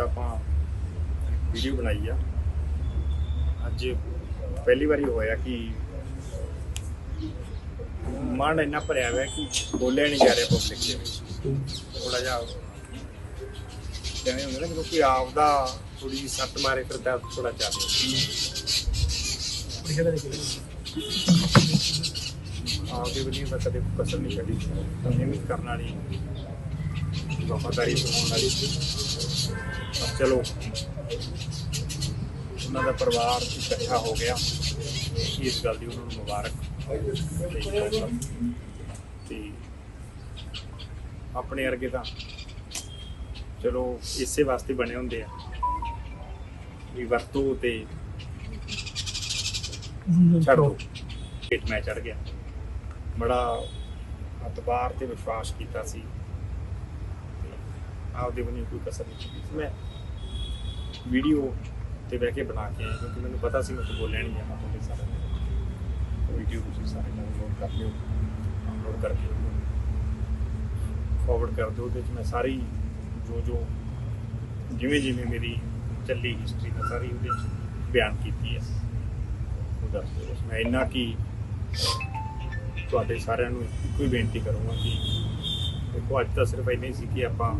ਤਾਂ ਆਪਾਂ ਵੀਡੀਓ ਬਣਾਈ ਆ। ਅੱਜ ਪਹਿਲੀ ਵਾਰੀ ਹੋਇਆ ਕਿ ਮਨ ਇੰਨਾ ਭਰਿਆ ਹੋਇਆ ਕਿ ਬੋਲਿਆ ਨਹੀਂ ਜਾ ਰਿਹਾ ਪਬਲਿਕ ਦੇ ਵਿੱਚ। ਥੋੜਾ ਜਿਹਾ ਕਿਵੇਂ ਹੁੰਦਾ ਨਾ ਜਦੋਂ ਕੋਈ ਆਪਦਾ ਥੋੜੀ ਜਿਹੀ ਸੱਟ ਮਾਰੇ, ਫਿਰ ਦਰਦ ਥੋੜਾ ਜ਼ਿਆਦਾ ਆਪਦੇ ਬਣੀ ਮੈਂ ਕਦੇ ਕਸਰ ਨਹੀਂ ਛੱਡੀ। ਮਿਹਨਤ ਕਰਨ ਵਾਲੀ ਵਫਾਦਾਰੀ ਨਿਭਾਉਣ ਵਾਲੀ ਪਰ ਚਲੋ ਉਹਨਾਂ ਦਾ ਪਰਿਵਾਰ ਇਕੱਠਾ ਹੋ ਗਿਆ ਇਸ ਗੱਲ ਦੀ ਉਹਨਾਂ ਨੂੰ ਮੁਬਾਰਕ ਤੇ ਆਪਣੇ ਵਰਗੇ ਤਾਂ ਚਲੋ ਇਸੇ ਵਾਸਤੇ ਬਣੇ ਹੁੰਦੇ ਆ ਵੀ ਵਰਤੋ ਤੇ ਛੱਡ ਦੋ ਮੈਂ ਚੜ ਗਿਆ ਬੜਾ ਅਤਬਾਰ ਤੇ ਵਿਸ਼ਵਾਸ ਕੀਤਾ ਸੀ ਆਪਦੇ ਬਣੀ ਕੋਈ ਕਸਰ ਨਹੀਂ ਛੱਡੀ। ਸੀ ਮੈਂ ਵੀਡੀਓ ਤੇ ਬਹਿ ਕੇ ਬਣਾ ਕੇ ਆਇਆ, ਕਿਉਂਕਿ ਮੈਨੂੰ ਪਤਾ ਸੀ ਮੈਂ ਤੋਂ ਬੋਲਿਆ ਨਹੀਂ ਜਾਣਾ ਤੁਹਾਡੇ ਸਾਰੇ ਵੀਡੀਓ ਤੁਸੀਂ ਸਾਰੇ ਡਾਊਨਲੋਡ ਕਰ ਲਿਓ ਡਾਊਨਲੋਡ ਕਰਕੇ ਫਾਰਵਰਡ ਕਰ ਦਿਓ, ਉਹਦੇ ਵਿੱਚ ਮੈਂ ਸਾਰੀ ਜੋ ਜੋ ਜਿਵੇਂ ਜਿਵੇਂ ਮੇਰੀ ਚੱਲੀ ਹਿਸਟਰੀ ਦਾ ਸਾਰੀ ਉਹਦੇ ਵਿੱਚ ਬਿਆਨ ਕੀਤੀ ਹੈ। ਉਹ ਦੱਸ ਦਿਓ। ਮੈਂ ਇੰਨਾ ਕਿ ਤੁਹਾਡੇ ਸਾਰਿਆਂ ਨੂੰ ਇੱਕੋ ਹੀ ਬੇਨਤੀ ਕਰੂੰਗਾ ਕਿ ਦੇਖੋ, ਅੱਜ ਤਾਂ ਸਿਰਫ ਇੰਨਾ ਹੀ ਸੀ ਕਿ ਆਪਾਂ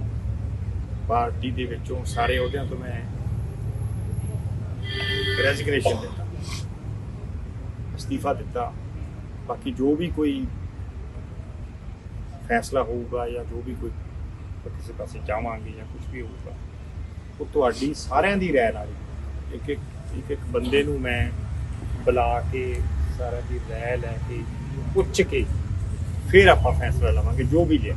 ਪਾਰਟੀ ਦੇ ਵਿੱਚੋਂ ਸਾਰੇ ਅਹੁਦਿਆਂ ਤੋਂ ਮੈਂ ਰੈਜ਼ਿਗਨੇਸ਼ਨ ਦਿੱਤਾ। ਅਸਤੀਫਾ ਦਿੱਤਾ। ਬਾਕੀ ਜੋ ਵੀ ਕੋਈ ਫੈਸਲਾ ਹੋਊਗਾ ਜਾਂ ਜੋ ਵੀ ਕੋਈ ਕਿਸੇ ਪਾਸੇ ਜਾਵਾਂਗੇ ਜਾਂ ਕੁਝ ਵੀ ਹੋਊਗਾ, ਉਹ ਤੁਹਾਡੀ ਸਾਰਿਆਂ ਦੀ ਰਾਏ ਨਾਲ ਇੱਕ ਇੱਕ ਇੱਕ ਇੱਕ ਬੰਦੇ ਨੂੰ ਮੈਂ ਬੁਲਾ ਕੇ ਸਾਰਿਆਂ ਦੀ ਰਾਏ ਲੈ ਕੇ ਪੁੱਛ ਕੇ ਫਿਰ ਆਪਾਂ ਫੈਸਲਾ ਲਵਾਂਗੇ, ਜੋ ਵੀ ਲਿਆ।